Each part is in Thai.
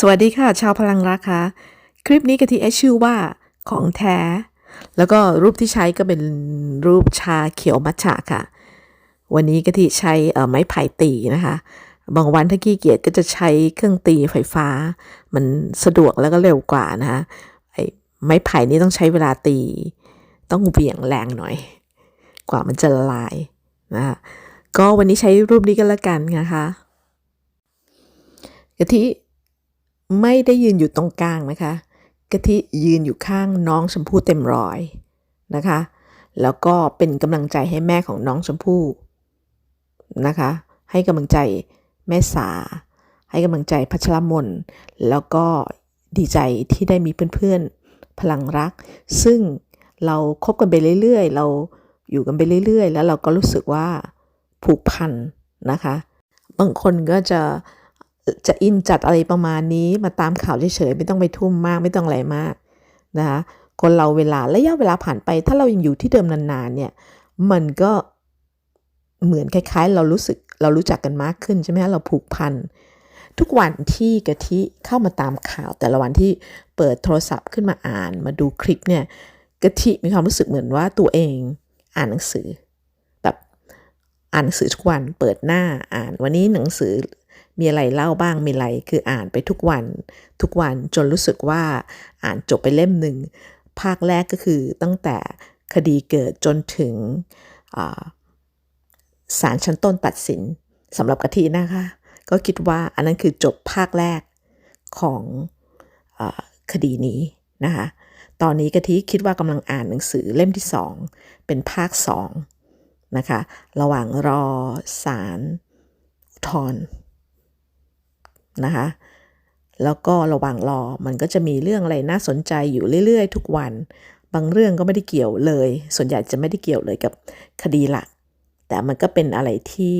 สวัสดีค่ะ ชาวพลังรักค่ะ คลิปนี้กะทิแอชื่อว่าของแท้ แล้วก็รูปที่ใช้ก็เป็นรูปชาเขียวมัทฉะค่ะ วันนี้กะทิใช้ไม้ไผ่ตีนะคะ บางวันถ้าขี้เกียจก็จะใช้เครื่องตีไฟฟ้า มันสะดวกแล้วก็เร็วกว่านะคะไอ้ไม้ไผ่นี่ต้องใช้เวลาตี ต้องเหวี่ยงแรงหน่อย กว่ามันจะละลายนะคะก็วันนี้ใช้รูปนี้กันละกันนะคะกะทิ ไม่ได้ยืนอยู่ตรงกลางนะคะกะทิยืนอยู่ข้างน้องชมพู่เต็มร้อยนะคะ แล้วก็เป็นกำลังใจให้แม่ของน้องชมพู่นะคะ ให้กำลังใจแม่สา ให้กำลังใจพัชรมน แล้วก็ดีใจที่ได้มีเพื่อนๆ พลังรัก ซึ่งเราคบกันไปเรื่อยๆ เราอยู่กันไปเรื่อยๆ แล้วเราก็รู้สึกว่าผูกพันนะคะ บางคนก็จะ จะอินจัดอะไรประมาณนี้มาตามข่าวเฉยๆไม่ต้องไปทุ่มมากไม่ต้องอะไรมากนะคะคนเราเวลาระยะเวลาผ่านไป ถ้าเรายังอยู่ที่เดิมนานๆเนี่ยมันก็เหมือนคล้ายๆ เรารู้สึกเรารู้จักกันมากขึ้นใช่ไหมเราผูกพันทุกวันที่กะทิเข้ามาตามข่าว แต่ละวันที่เปิดโทรศัพท์ขึ้นมาอ่านมาดูคลิปเนี่ยกะทิมีความรู้สึกเหมือนว่าตัวเองอ่านหนังสือ แบบอ่านหนังสือทุกวันเปิดหน้าอ่านวันนี้หนังสือ มีอะไรเล่าบ้างมีอะไรคืออ่านไปทุกวัน ทุกวันจนรู้สึกว่าอ่านจบไปเล่มหนึ่งภาคแรกก็คือตั้งแต่คดีเกิดจนถึงศาลชั้นต้นตัดสินสำหรับกะทินะคะ ก็คิดว่าอันนั้นคือจบภาคแรกของอคดีนี้นะคะตอนนี้กะทิคิดว่ากำลังอ่านหนังสือเล่มที่สองเป็นภาคสองนะคะ ระหว่างรอศาลอุทธร นะคะ แล้วก็ระหว่างรอมันก็จะมีเรื่องอะไรน่าสนใจอยู่เรื่อย ๆ ทุกวัน บางเรื่องก็ไม่ได้เกี่ยวเลย ส่วนใหญ่จะไม่ได้เกี่ยวเลยกับคดีหลัก แต่มันก็เป็นอะไรที่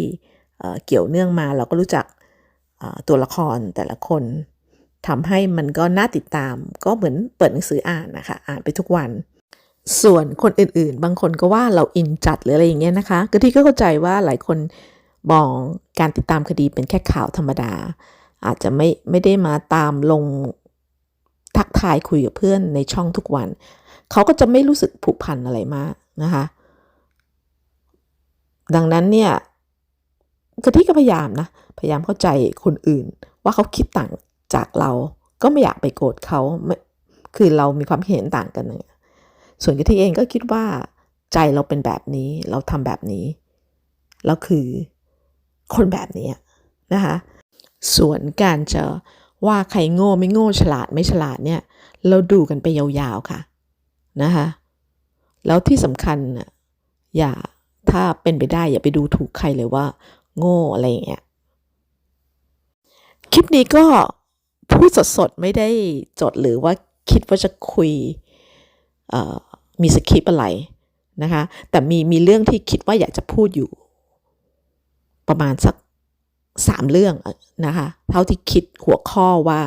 เกี่ยวเนื่องมาเราก็รู้จักตัวละครแต่ละคนทำให้มันก็น่าติดตาม ก็เหมือนเปิดหนังสืออ่านนะคะ อ่านไปทุกวัน ส่วนคนอื่นๆ บางคนก็ว่าเราอินจัดหรืออะไรอย่างเงี้ยนะคะก็ที่ก็เข้าใจว่าหลายคนมองการติดตามคดีเป็นแค่ข่าวธรรมดา อาจจะไม่ไม่ได้มาตามลงทักทายคุยกับเพื่อนในช่องทุกวัน เขาก็จะไม่รู้สึกผูกพันอะไรมากนะคะ ดังนั้นเนี่ยกะทิก็พยายามนะ พยายามเข้าใจคนอื่น ว่าเขาคิดต่างจากเรา ก็ไม่อยากไปโกรธเขาไม่คือเรามีความเห็นต่างกันนี่ยส่วนกะทิเองก็คิดว่า ใจเราเป็นแบบนี้เราทำแบบนี้แล้วคือคนแบบนี้นะคะ ส่วนการจะว่าใครโง่ไม่โง่ฉลาดไม่ฉลาดเนี่ย เราดูกันไปยาวๆค่ะนะคะแล้วที่สำคัญอย่าถ้าเป็นไปได้อย่าไปดูถูกใครเลยว่า โง่อะไรอย่างเงี้ยคลิปนี้ก็พูดสดๆ ไม่ได้จดหรือว่าคิดว่าจะคุยมีสคริปอะไรนะคะ แต่มีมีเรื่องที่คิดว่าอยากจะพูดอยู่ ประมาณสัก สามเรื่องนะคะเท่าที่คิดหัวข้อว่า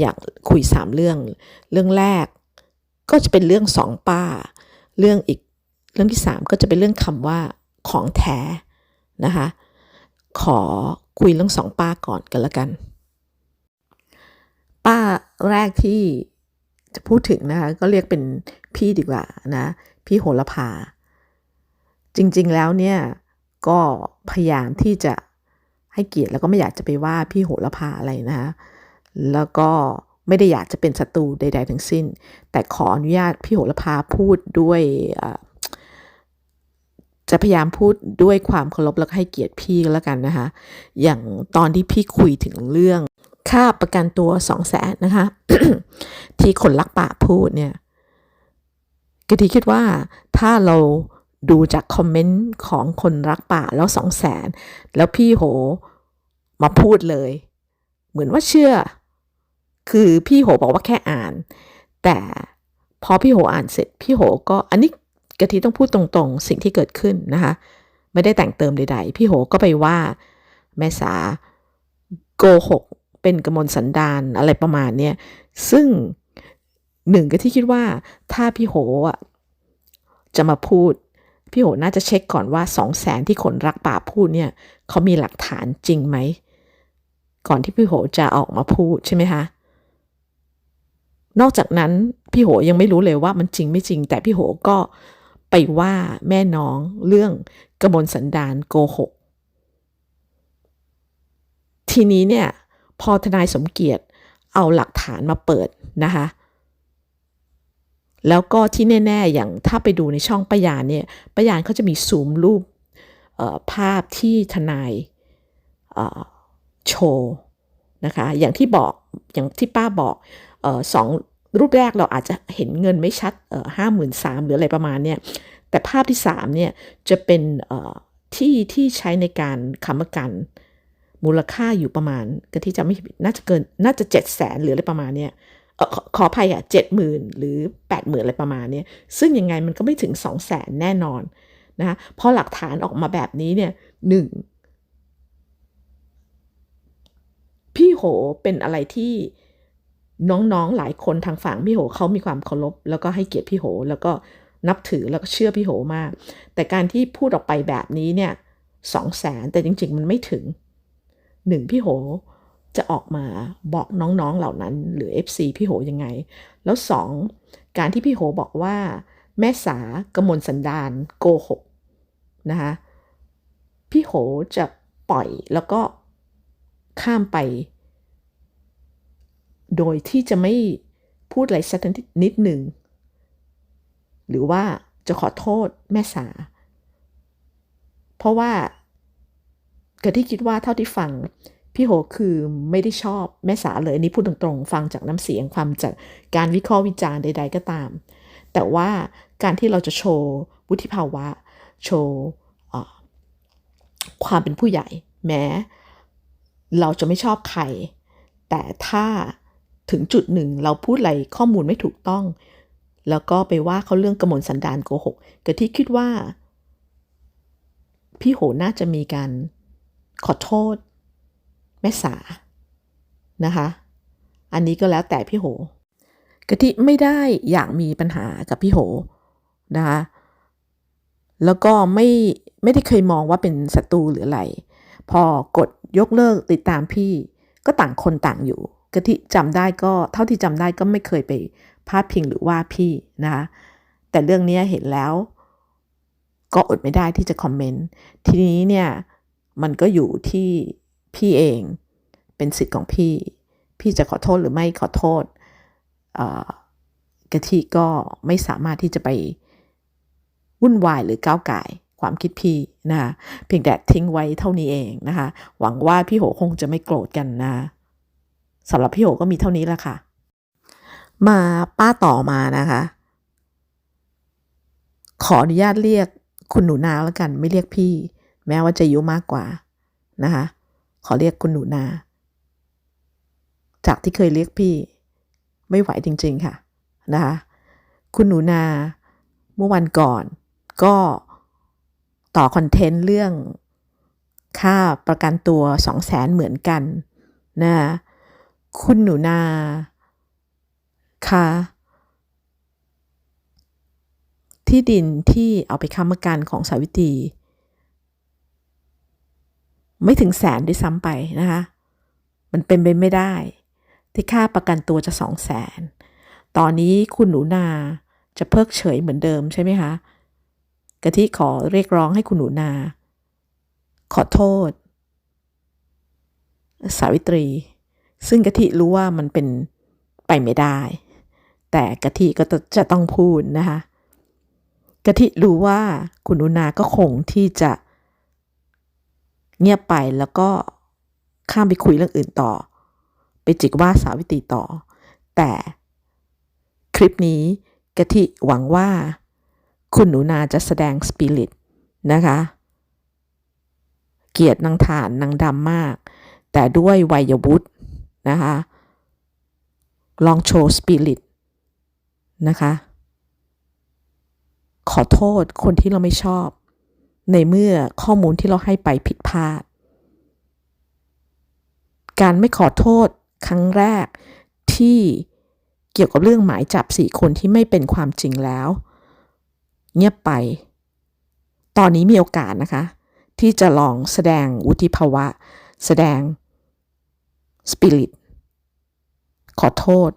อยากคุยสามเรื่อง เรื่องแรกก็จะเป็นเรื่องสองป้า เรื่องอีกเรื่องที่สามก็จะเป็นเรื่องคำว่าของแท้นะคะขอคุยเรื่องสองป้าก่อนกันละกัน ป้าแรกที่จะพูดถึงนะคะก็เรียกเป็นพี่ดีกว่านะ พี่โหระพา จริงๆแล้วเนี่ย ก็พยายามที่จะ ให้เกียรติแล้วก็ไม่อยากจะไปว่าพี่โหระพาอะไรนะคะแล้วก็ไม่ได้อยากจะเป็นศัตรูใด ๆ ทั้งสิ้น แต่ขออนุญาตพี่โหระพาพูดด้วยจะพยายามพูดด้วยความเคารพแล้วก็ให้เกียรติพี่แล้วกันนะคะอย่างตอนที่พี่คุยถึงเรื่อง ค่าประกันตัวสองแสนนะคะที่คนรักป่าพูดเนี่ยกะทิคิดว่าถ้าเรา ดูจากคอมเมนต์ของคนรักป่าแล้วสองแสนแล้วพี่โหมาพูดเลย เหมือนว่าเชื่อ คือพี่โหบอกว่าแค่อ่าน แต่พอพี่โหอ่านเสร็จ พี่โหก็อันนี้กะทิต้องพูดตรงๆ สิ่งที่เกิดขึ้นนะคะ ไม่ได้แต่งเติมใดๆ พี่โหก็ไปว่าแม่สาโกหกเป็นกระมลสันดานอะไรประมาณเนี้ยซึ่งหนึ่งก็ที่คิดว่าถ้าพี่โหอะจะมาพูด พี่โหน่าจะเช็คก่อนว่าสองแสนที่คนรักป่าพูดเนี่ยเขามีหลักฐานจริงไหม ก่อนที่พี่โหจะออกมาพูดใช่ไหมคะนอกจากนั้นพี่โหยังไม่รู้เลยว่ามันจริงไม่จริง แต่พี่โหก็ไปว่าแม่น้องเรื่องกระบวนสันดานโกหก ทีนี้เนี่ยพอทนายสมเกียรติเอาหลักฐานมาเปิดนะคะ แล้วก็ที่แน่ ๆ อย่างถ้าไปดูในช่องป้ายานเนี่ยป้ายานเขาจะมีซูมรูปภาพที่ทนายโชว์นะคะอย่างที่บอกอย่างที่ป้าบอกออสองรูปแรกเราอาจจะเห็นเงินไม่ชัดห้าหมื่นสามหรืออะไรประมาณเนี่ยแต่ภาพที่สามเนี่ยจะเป็นที่ที่ใช้ในการค้ำประกันมูลค่าอยู่ประมาณก็ที่จะไม่น่าจะเกินน่าจะเจ็ดแสนหรืออะไรประมาณเนี่ย ขออภัยอะเจ็ดหมื่นหรือแปดหมื่นอะไรประมาณนี่ยซึ่งยังไงมันก็ไม่ถึงสองแสนแน่นอนนะคะพอหลักฐานออกมาแบบนี้เนี่ยหนึ่งพี่โหเป็นอะไรที่น้องๆหลายคนทางฝั่งพี่โหเขามีความเคารพแล้วก็ให้เกียรติพี่โห แล้วก็นับถือแล้วก็เชื่อพี่โหมาก แต่การที่พูดออกไปแบบนี้เนี่ยสองแสนแต่จริง ๆ มันไม่ถึงหนึ่งพี่โห จะออกมาบอกน้องๆเหล่านั้น หรือ FC พี่โหยังไง แล้วสองการที่พี่โหบอกว่าแม่สากมลสันดานโกหกนะคะพี่โหจะปล่อยแล้วก็ข้ามไป โดยที่จะไม่พูดอะไรสักนิดหนึ่ง หรือว่าจะขอโทษแม่สา เพราะว่าเกิดที่คิดว่าเท่าที่ฟัง พี่โหคือไม่ได้ชอบแม่สาเลยอันนี้พูดตรงๆ ฟังจากน้ำเสียงความจากการวิเคราะห์วิจารณ์ใด ๆ ก็ตาม แต่ว่าการที่เราจะโชว์วุฒิภาวะ โชว์ความเป็นผู้ใหญ่ แม้ เราจะไม่ชอบใคร แต่ถ้าถึงจุดหนึ่งเราพูดอะไรข้อมูลไม่ถูกต้อง แล้วก็ไปว่าเขาเรื่องกระมวลสันดานโกหกก็ที่คิดว่า พี่โหน่าจะมีการขอโทษ ม่สานะคะ อันนี้ก็แล้วแต่พี่โหกะทิไม่ได้อยากมีปัญหากับพี่โหนะคะแล้วก็ไม่ไม่ได้เคยมองว่าเป็นศัตรูหรืออะไร พอกดยกเลิกติดตามพี่ ก็ต่างคนต่างอยู่กะทิจำได้ก็เท่าที่จำได้ก็ไม่เคยไปพาดพิงหรือว่าพี่นะคะแต่เรื่องนี้เห็นแล้ว ก็อดไม่ได้ที่จะคอมเมนต์ทีนี้เนี่ยมันก็อยู่ที่ พี่เอง เป็นสิทธิ์ของพี่ พี่จะขอโทษหรือไม่ขอโทษกะทิก็ไม่สามารถที่จะไปวุ่นวายหรือก้าวไก่ความคิดพี่นะคะเพียงแต่ทิ้งไว้เท่านี้เองนะคะหวังว่าพี่โหคงจะไม่โกรธกันนะสำหรับพี่โหก็มีเท่านี้แหละค่ะ มาป้าต่อมานะคะ ขออนุญาตเรียกคุณหนูนาแล้วกัน ไม่เรียกพี่ แม้ว่าจะอายุมากกว่านะคะ ขอเรียกคุณหนูนา จากที่เคยเรียกพี่ ไม่ไหวจริง ๆ ค่ะนะคะคุณหนูนาเมื่อวันก่อน ก็ต่อคอนเทนต์เรื่องค่าประกันตัวสองแสนเหมือนกันนะคุณหนูนาค่ะที่ดินที่เอาไปค้ำประกันของสาวิตรี ไม่ถึงแสนด้วยซ้ำไปนะคะ มันเป็นไปไม่ได้ ที่ค่าประกันตัวจะสองแสนตอนนี้คุณหนูนาจะเพิกเฉยเหมือนเดิมใช่ไหมคะกะทิขอเรียกร้องให้คุณหนูนา ขอโทษ สาวิตรี ซึ่งกะทิรู้ว่ามันเป็นไปไม่ได้ แต่กะทิก็จะต้องพูดนะคะกะทิรู้ว่าคุณหนูนาก็คงที่จะ เงียบไปแล้วก็ข้ามไปคุยเรื่องอื่นต่อ ไปจิกว่าสาวิตรีต่อ แต่คลิปนี้กะทิหวังว่า คุณหนูนาจะแสดงสปิริตนะคะ เกียรตินางฐานนางดำมาก แต่ด้วยวัยวุฒินะคะ ลองโชว์สปิริตนะคะ ขอโทษคนที่เราไม่ชอบ ในเมื่อข้อมูลที่เราให้ไปผิดพลาด การไม่ขอโทษครั้งแรกที่เกี่ยวกับเรื่องหมายจับสี่คนที่ไม่เป็นความจริงแล้ว เงียบไป ตอนนี้มีโอกาสนะคะ ที่จะลองแสดงวุฒิภาวะ แสดงสปิริตขอโทษ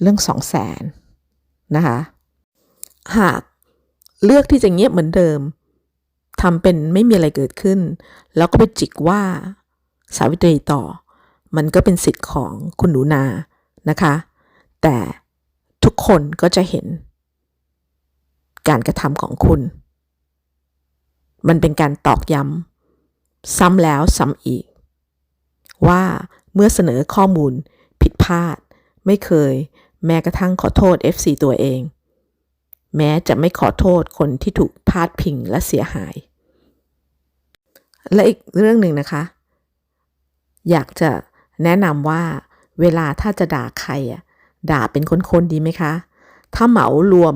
เรื่องสองแสนนะคะ หากเลือกที่จะเงียบเหมือนเดิม ทำเป็นไม่มีอะไรเกิดขึ้น แล้วก็ไปจิกว่าสาวิตรีต่อ มันก็เป็นสิทธิ์ของคุณหนูนานะคะ แต่ทุกคนก็จะเห็น การกระทำของคุณ มันเป็นการตอกย้ำซ้ำแล้วซ้ำอีก ว่าเมื่อเสนอข้อมูลผิดพลาด ไม่เคย แม้กระทั่งขอโทษ FC ตัวเอง แม้จะไม่ขอโทษคนที่ถูกพาดพิงและเสียหาย และอีกเรื่องหนึ่งนะคะ อยากจะแนะนำว่าเวลาถ้าจะด่าใครอะด่าเป็นคนๆดีไหมคะ ถ้าเหมารวม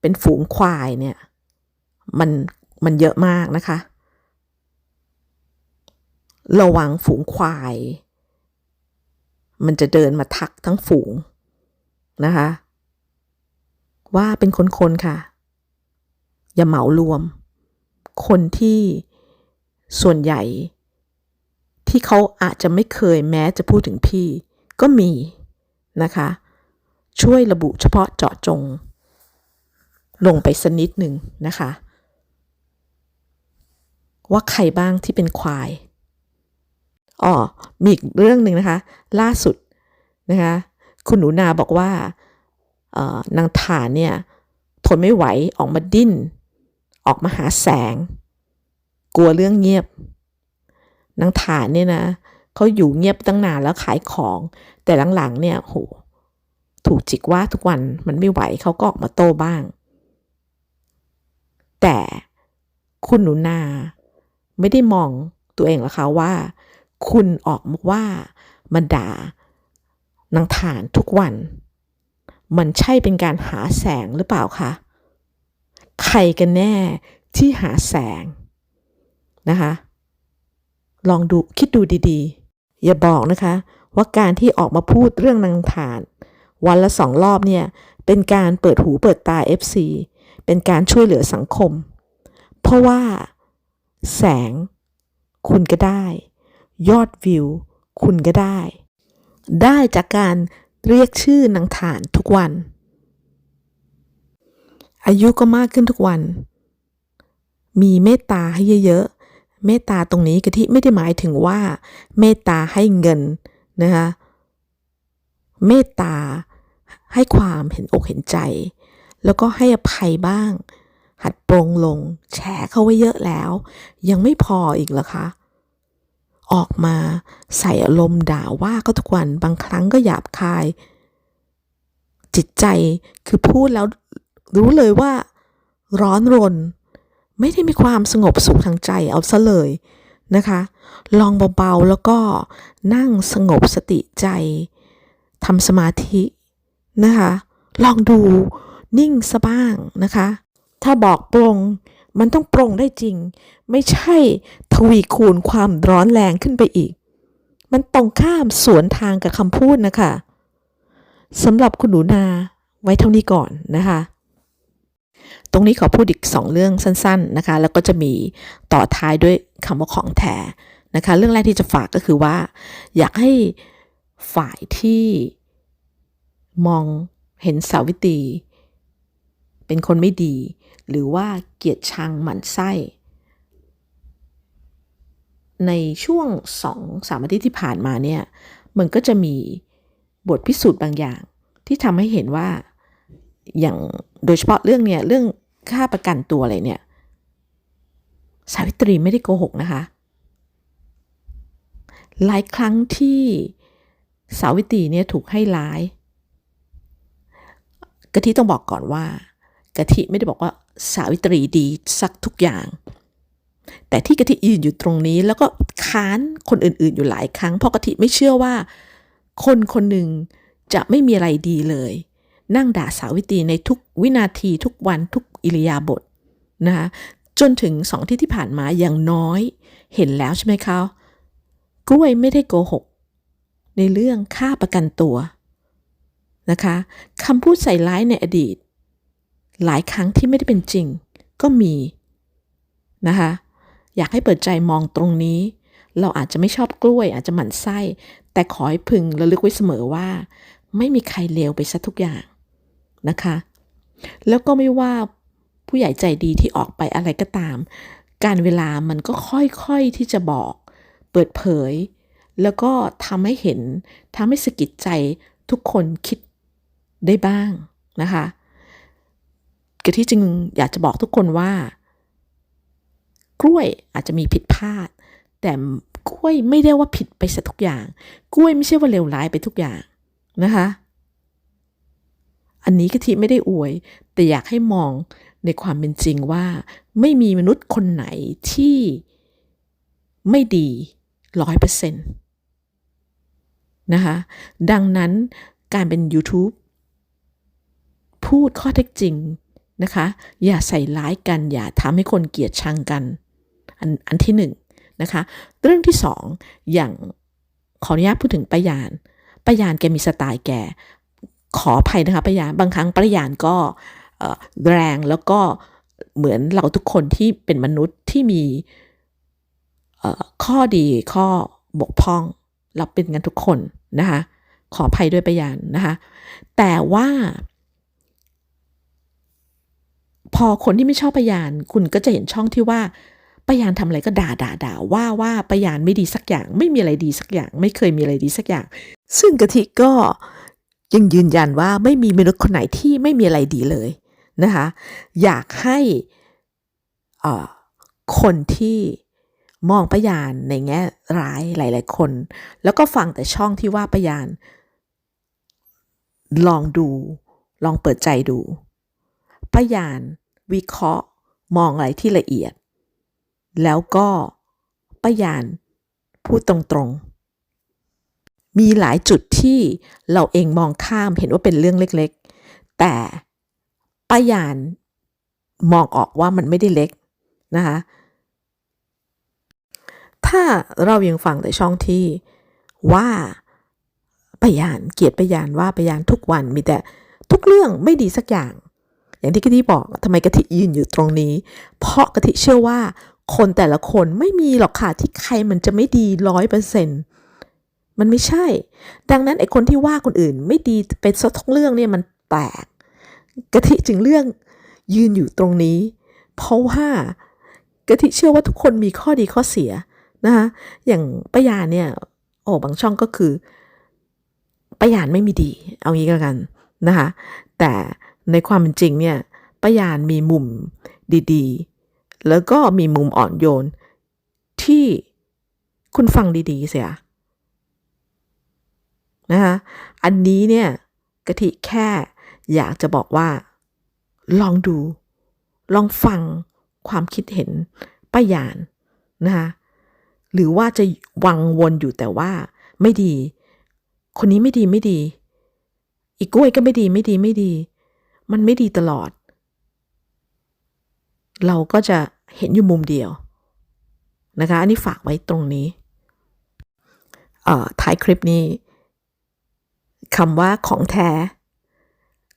เป็นฝูงควายเนี่ยมันมันเยอะมากนะคะ ระวังฝูงควาย มันจะเดินมาทักทั้งฝูงนะคะ ว่าเป็นคนๆค่ะ อย่าเหมารวม คนที่ ส่วนใหญ่ ที่เขาอาจจะไม่เคยแม้จะพูดถึงพี่ ก็มีนะคะ ช่วยระบุเฉพาะเจาะจง ลงไปสักนิดหนึ่งนะคะ ว่าใครบ้างที่เป็นควายอ๋อมีอีกเรื่องหนึ่งนะคะ ล่าสุดนะคะ คุณหนูนาบอกว่านางฐานเนี่ยทนไม่ไหวออกมาดิ้น ออกมาหาแสง กลัวเรื่องเงียบนางฐานเนี่ยนะเขาอยู่เงียบตั้งนานแล้วขายของ แต่หลังๆเนี่ยโหถูกจิกว่าทุกวันมันไม่ไหวเขาก็ออกมาโต้บ้าง แต่คุณหนูนา ไม่ได้มองตัวเองหรอคะว่า คุณออกมาว่ามาด่านางฐานทุกวัน มันใช่เป็นการหาแสงหรือเปล่าคะใครกันแน่ที่หาแสง นะคะ ลองดูคิดดูดีๆ อย่าบอกนะคะ ว่าการที่ออกมาพูดเรื่องนางฐาน วันละสองรอบเนี่ย เป็นการเปิดหูเปิดตา FC เป็นการช่วยเหลือสังคม เพราะว่า แสง คุณก็ได้ ยอดวิว คุณก็ได้ ได้จากการเรียกชื่อนางฐานทุกวัน อายุก็มากขึ้นทุกวัน มีเมตตาให้เยอะ เมตตาตรงนี้กะทิไม่ได้หมายถึงว่า เมตตาให้เงินนะคะเมตตาให้ความเห็นอกเห็นใจ แล้วก็ให้อภัยบ้าง หัดปรงลง แฉเข้าไว้เยอะแล้ว ยังไม่พออีกเหรอคะ ออกมาใส่อารมณ์ด่าว่าก็ทุกวันบางครั้งก็หยาบคาย จิตใจคือพูดแล้วรู้เลยว่า ร้อนรน ไม่ได้มีความสงบสุขทางใจเอาซะเลยนะคะ ลองเบาๆแล้วก็นั่งสงบสติใจทำสมาธินะคะ ลองดูนิ่งซะบ้างนะคะ ถ้าบอกปรงมันต้องปรงได้จริง ไม่ใช่ทวีคูณความร้อนแรงขึ้นไปอีก มันตรงข้ามสวนทางกับคำพูดนะคะสำหรับคุณหนูนาไว้เท่านี้ก่อนนะคะ ตรงนี้ขอพูดอีกสองเรื่องสั้นๆนะคะ แล้วก็จะมีต่อท้ายด้วยคำว่าของแท้นะคะ เรื่องแรกที่จะฝากก็คือว่า อยากให้ฝ่ายที่มองเห็นสาวิตรีเป็นคนไม่ดี หรือว่าเกียดชังหมั่นไส้ ในช่วงสองสามอาทิตย์ที่ผ่านมาเนี่ย มันก็จะมีบทพิสูจน์บางอย่างที่ทำให้เห็นว่า อย่างโดยเฉพาะเรื่องเนี่ยเรื่องค่าประกันตัวอะไรเนี่ย สาวิตรีไม่ได้โกหกนะคะ หลายครั้งที่สาวิตรีเนี่ยถูกให้ร้าย กะทิต้องบอกก่อนว่า กะทิไม่ได้บอกว่าสาวิตรีดีสักทุกอย่าง แต่ที่กะทิยืนอยู่ตรงนี้ แล้วก็ค้านคนอื่นๆอยู่หลายครั้ง เพราะกะทิไม่เชื่อว่า คนคนหนึ่งจะไม่มีอะไรดีเลย นั่งด่าสาวิตรีในทุกวินาทีทุกวันทุกอิริยาบถนะคะจนถึงสองที่ที่ผ่านมาอย่างน้อย เห็นแล้วใช่ไหมคะกล้วยไม่ได้โกหก ในเรื่องค่าประกันตัวนะคะคำพูดใส่ร้ายในอดีต หลายครั้งที่ไม่ได้เป็นจริง ก็มีนะคะอยากให้เปิดใจมองตรงนี้ เราอาจจะไม่ชอบกล้วย อาจจะหมั่นไส้ แต่ขอให้พึงระลึกไว้เสมอว่า ไม่มีใครเลวไปซะทุกอย่าง นะคะ แล้วก็ไม่ว่าผู้ใหญ่ใจดีที่ออกไปอะไรก็ตาม การเวลามันก็ค่อยๆที่จะบอก เปิดเผย แล้วก็ทำให้เห็นทำให้สะกิดใจทุกคนคิดได้บ้างนะคะกะที่จึงอยากจะบอกทุกคนว่า กล้วยอาจจะมีผิดพลาด แต่กล้วยไม่ได้ว่าผิดไปซะทุกอย่าง กล้วยไม่ใช่ว่าเลวร้ายไปทุกอย่างนะคะ อันนี้กะทิไม่ได้อวย แต่อยากให้มองในความเป็นจริงว่า ไม่มีมนุษย์คนไหนที่ไม่ดีร้อยเปอร์เซ็นต์นะคะดังนั้นการเป็น YouTube พูดข้อเท็จจริงนะคะ อย่าใส่ร้ายกันอย่าทำให้คนเกลียดชังกัน อันอันที่หนึ่งนะคะเรื่องที่สองอย่างขออนุญาตพูดถึงปายานปายานแกมีสไตล์แก ขออภัยนะคะป้ายานบางครั้งป้ายานก็แรงแล้วก็เหมือนเราทุกคนที่เป็นมนุษย์ที่มีข้อดีข้อบกพร่อง เราเป็นกันทุกคนนะคะขออภัยด้วยป้ายานนะคะแต่ว่าพอคนที่ไม่ชอบปยานคุณก็จะเห็นช่องที่ว่าปยานทำอะไรก็ด่าด่าด่าว่าว่าปยานไม่ดีสักอย่าง ไม่มีอะไรดีสักอย่าง ไม่เคยมีอะไรดีสักอย่าง ซึ่งกะทิก็ ยังยืนยันว่าไม่มีมนุษย์คนไหนที่ไม่มีอะไรดีเลยนะคะอยากให้คนที่มองปยานในแง่ร้ายหลาย ๆ คน แล้วก็ฟังแต่ช่องที่ว่าปยาน ลองดู ลองเปิดใจดูพยานวิเคราะห์มองอะไรที่ละเอียด แล้วก็พยานพูดตรง ๆ มีหลายจุดที่เราเองมองข้ามเห็นว่าเป็นเรื่องเล็กๆ แต่พยานมองออกว่ามันไม่ได้เล็กนะคะถ้าเรายังฟังแต่ช่องที่ว่าพยานเกียดพยานว่าพยานทุกวันมีแต่ทุกเรื่องไม่ดีสักอย่าง อย่างที่กะทิบอกทำไมกะทิยืนอยู่ตรงนี้ เพราะกะทิเชื่อว่าคนแต่ละคนไม่มีหรอกค่ะที่ใครมันจะไม่ดีร้อยเปอร์เซ็นต์ มันไม่ใช่ ดังนั้นไอ้คนที่ว่าคนอื่นไม่ดีเป็นซะทุกเรื่องเนี่ยมันแปลกกะทิจึงเรื่องยืนอยู่ตรงนี้ เพราะว่ากะทิเชื่อว่าทุกคนมีข้อดีข้อเสียนะคะอย่างป้ายานเนี่ยโอ้บางช่องก็คือป้ายานไม่มีดี เอางี้ก็กันนะคะแต่ในความเป็นจริงเนี่ยป้ายานมีมุมดีๆ แล้วก็มีมุมอ่อนโยนที่คุณฟังดีๆเสีย นะคะอันนี้เนี่ยกะทิแค่อยากจะบอกว่า ลองดู ลองฟังความคิดเห็นป้ายานนะคะหรือว่าจะวังวนอยู่แต่ว่าไม่ดี คนนี้ไม่ดีไม่ดี อีกกล้วยก็ไม่ดีไม่ดีไม่ดี มันไม่ดีตลอด เราก็จะเห็นอยู่มุมเดียวนะคะ อันนี้ฝากไว้ตรงนี้ เอ่อท้ายคลิปนี้ คำว่าของแท้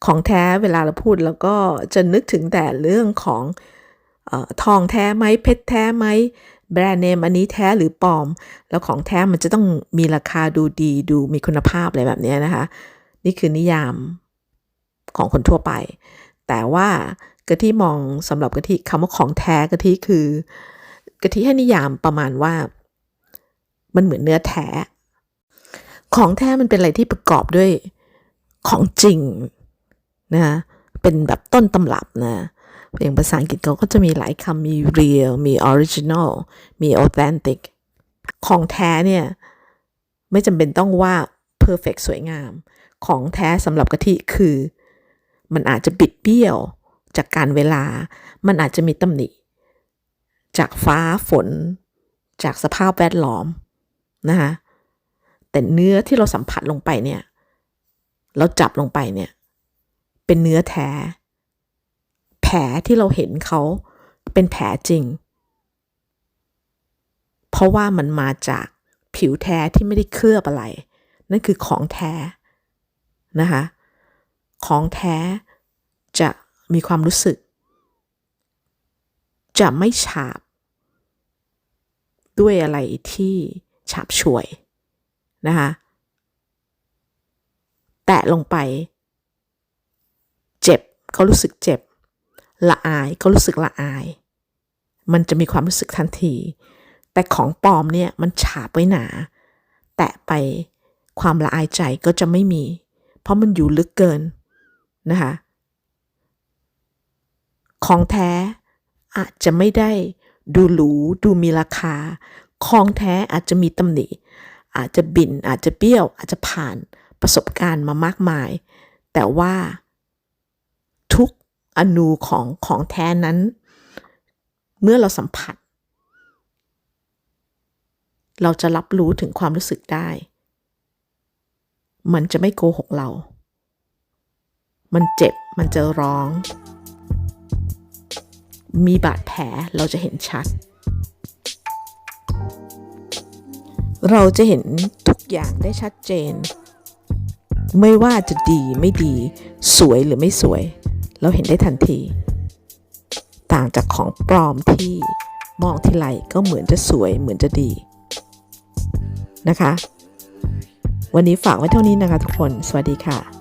ของแท้เวลาเราพูดแล้วก็จะนึกถึงแต่เรื่องของออทองแท้ไหมเพชรแท้ไหมแบรนด์เนมอันนี้แท้หรือปลอม แล้วของแท้มันจะต้องมีราคาดูดีดูมีคุณภาพอะไรแบบนี้นะคะ นี่คือนิยามของคนทั่วไป แต่ว่ากะทิมองสำหรับกะทิคำว่าของแท้กะทิคือกะทิให้นิยามประมาณว่า มันเหมือนเนื้อแท้ ของแท้มันเป็นอะไรที่ประกอบด้วยของจริงนะเป็นแบบต้นตำรับนะอย่างภาษาอังกฤษเขาก็จะมีหลายคำมี real มี original มี authentic ของแท้เนี่ย ไม่จำเป็นต้องว่า perfect สวยงาม ของแท้สำหรับกะทิคือ มันอาจจะบิดเบี้ยวจากการเวลา มันอาจจะมีตำหนิ จากฟ้าฝน จากสภาพแวดล้อมนะคะ แต่เนื้อที่เราสัมผัสลงไปเนี่ย เราจับลงไปเนี่ย เป็นเนื้อแท้ แผลที่เราเห็นเขาเป็นแผลจริง เพราะว่ามันมาจากผิวแท้ที่ไม่ได้เคลือบอะไร นั่นคือของแท้นะคะ ของแท้จะมีความรู้สึก จะไม่ฉาบ ด้วยอะไรที่ฉาบฉวย นะคะแตะลงไป เจ็บก็รู้สึกเจ็บ ละอายก็รู้สึกละอาย มันจะมีความรู้สึกทันที แต่ของปลอมเนี่ยมันฉาบไว้หนา แตะไปความละอายใจก็จะไม่มี เพราะมันอยู่ลึกเกินนะคะของแท้อาจจะไม่ได้ดูหรูดูมีราคา ของแท้อาจจะมีตำหนิ อาจจะบินอาจจะเบี้ยว อาจจะผ่านประสบการณ์มามากมาย แต่ว่าทุกอนูของของแท้นั้น เมื่อเราสัมผัส เราจะรับรู้ถึงความรู้สึกได้ มันจะไม่โกหกเรา มันเจ็บมันจะร้อง มีบาดแผลเราจะเห็นชัด เราจะเห็นทุกอย่างได้ชัดเจน ไม่ว่าจะดีไม่ดี สวยหรือไม่สวย เราเห็นได้ทันที ต่างจากของปลอมที่มองทีไรก็เหมือนจะสวยเหมือนจะดีนะคะ วันนี้ฝากไว้เท่านี้นะคะทุกคน สวัสดีค่ะ